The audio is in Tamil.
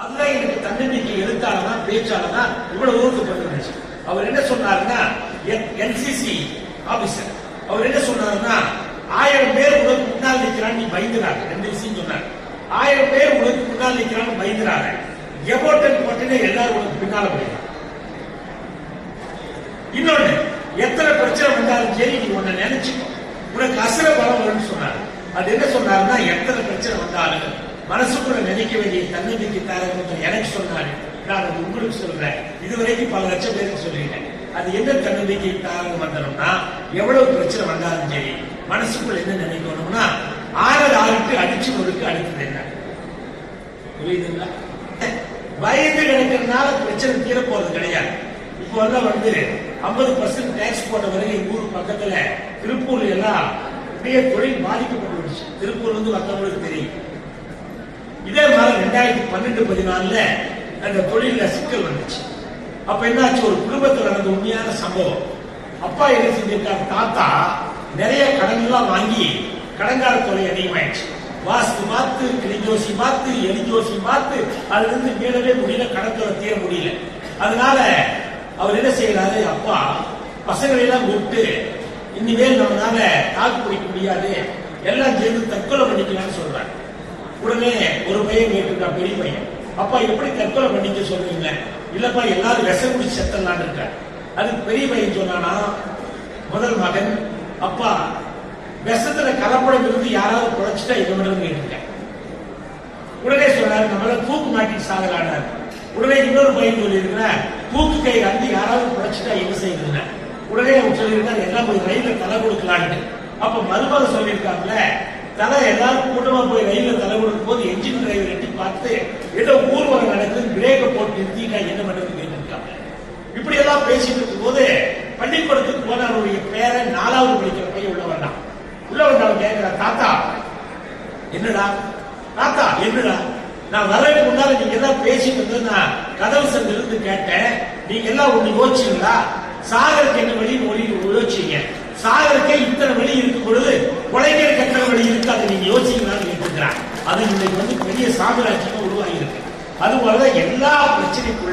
அதுதான் எனக்கு தன்னம்பிக்கை எழுத்தாளதான் பேச்சாளதான் இவ்வளவு ஊக்கப்படுத்துச்சு அவர் என்ன சொன்னாருன்னா என்சிசி ஆபீசர் அவர் என்ன சொன்னாருன்னா ஆயிரம் பேர் உனக்கு முன்னால் நிற்கிறான்னு நீ பயந்துறாங்க ரெண்டு விஷயம் சொன்னார். ஆயிரம் பேர் உனக்கு முன்னால் நிற்கிறான்னு பயந்துறாங்க எவோட்டன் போட்டுன்னு எல்லாரும் உனக்கு பின்னால போயிடும் இன்னொன்னு எத்தனை பிரச்சனை வந்தாலும் சரி நீ உன்னை நினைச்சுக்கோ. உனக்கு அசுர பலம் வரும்னு சொன்னார். அது என்ன சொன்னாருன்னா எத்தனை பிரச்சனை வந்தாலும் மனசுக்குள்ள நினைக்க வேண்டிய தன்னம்பிக்கை தாரகம் எனக்கு சொன்னாரு நான் அது உங்களுக்கு சொல்றேன். இதுவரைக்கும் பல லட்சம் பேருக்கு சொல்லிட்டேன். அது என்ன தன்னம்பிக்கை தாரக மந்திரம்னா எவ்வளவு பிரச்சனை வந்தாலும் சரி மனசுக்குள்ள என்ன நினைக்கணும்னா ஆறு ஆறுக்கு அடிச்சு முழுக்கு அடுத்தது என்ன? புரியுதுங்களா? பயந்து கிடைக்கிறதுனால பிரச்சனை தீர போறது கிடையாது. இப்போ எல்லாம் வந்து ஐம்பது பர்சன்ட் டேக்ஸ் போட்ட வரைக்கும் எங்க ஊர் பக்கத்துல திருப்பூர்ல எல்லாம் அப்படியே தொழில் பாதிக்கப்பட்டு திருப்பூர் வந்து வந்தவங்களுக்கு தெரியும். இதே மாதிரி ரெண்டாயிரத்தி பன்னெண்டு பதினாலுல அந்த தொழில சிக்கல் வந்துச்சு. அப்ப என்னாச்சு? ஒரு குடும்பத்தில் நடந்த உண்மையான சம்பவம். அப்பா என்ன செஞ்சிருக்காரு? தாத்தா நிறைய கடன்லாம் வாங்கி கடன்கார தொலை அதிகமாயிடுச்சு. வாஸ்து மாத்து கிளிஜோசி மாத்து எலிஜோசி மாத்து அதுல இருந்து மீளவே முடியல கடத்தோட தீர முடியல. அதனால அவர் என்ன செய்யறாரு? அப்பா பசங்களை எல்லாம் கூப்பிட்டு இனிமேல் நம்மளால தாக்கு பிடிக்க முடியாது. எல்லாம் சேர்ந்து தற்கொலை பண்ணிக்கலாம்னு சொல்றாரு. உடனே ஒரு பையன் கேட்டிருக்கா பெரிய பையன். அப்பா எப்படி தற்கொலை பண்ணிக்க சொல்றீங்க? இல்லப்பா எல்லாரும் விஷம் குடிச்சு செத்தலான்னு இருக்காரு அதுக்கு பெரிய பையன் சொன்னானா முதல் மகன் அப்பா விஷத்துல கலப்படம் இருந்து யாராவது குழைச்சிட்டா இது மட்டும் கேட்டிருக்கேன் உடனே சொன்னாரு நம்மள தூக்கு மாட்டி சாகலானார் உடனே இன்னொரு பையன் சொல்லியிருக்கிறேன் தூக்கு கை வந்து யாராவது குழைச்சிட்டா என்ன செய்யுதுன்னு உடனே அவங்க சொல்லியிருக்காரு எல்லாம் போய் ரயில்ல தலை கொடுக்கலான்ட்டு. அப்ப மருமக சொல்லியிருக்காங்களே தலை எல்லாரும் கூட்டமா போய் ரயில்ல தலை கொடுக்கும் போது என்ஜின் டிரைவர் எட்டி பார்த்து ஏதோ ஊர்வலம் நடக்குது பிரேக்க போட்டு நிறுத்திட்டா என்ன பண்றது கேட்டிருக்காங்க. இப்படி எல்லாம் பேசிட்டு இருக்கும் போது பள்ளிக்கூடத்துக்கு போன அவருடைய பேரை நாலாவது படிக்கிற பையன் உள்ள வந்தான். உள்ள வந்தவன் கேட்கிற தாத்தா என்னடா? தாத்தா என்னடா? நான் வரதுக்கு முன்னால நீங்க எல்லாம் பேசிட்டு இருந்தது நான் கதவு சென்று இருந்து கேட்டேன். நீங்க எல்லாம் ஒண்ணு யோசிச்சீங்களா சாகருக்கு என்ன வழி மொழி யோசிச்சீங்க சாகருக்கே இத்தனை வழி இருக்கும் பொழுது கொலைஞர் கட்டண வழி இருக்கு அதை நீங்க யோசிச்சீங்களான்னு கேட்டுக்கிறான் அது இன்னைக்கு வந்து பெரிய சாம்ராஜ்யமா உருவாகி இருக்கு. அது போலதான் எல்லா பிரச்சனைக்குள்ள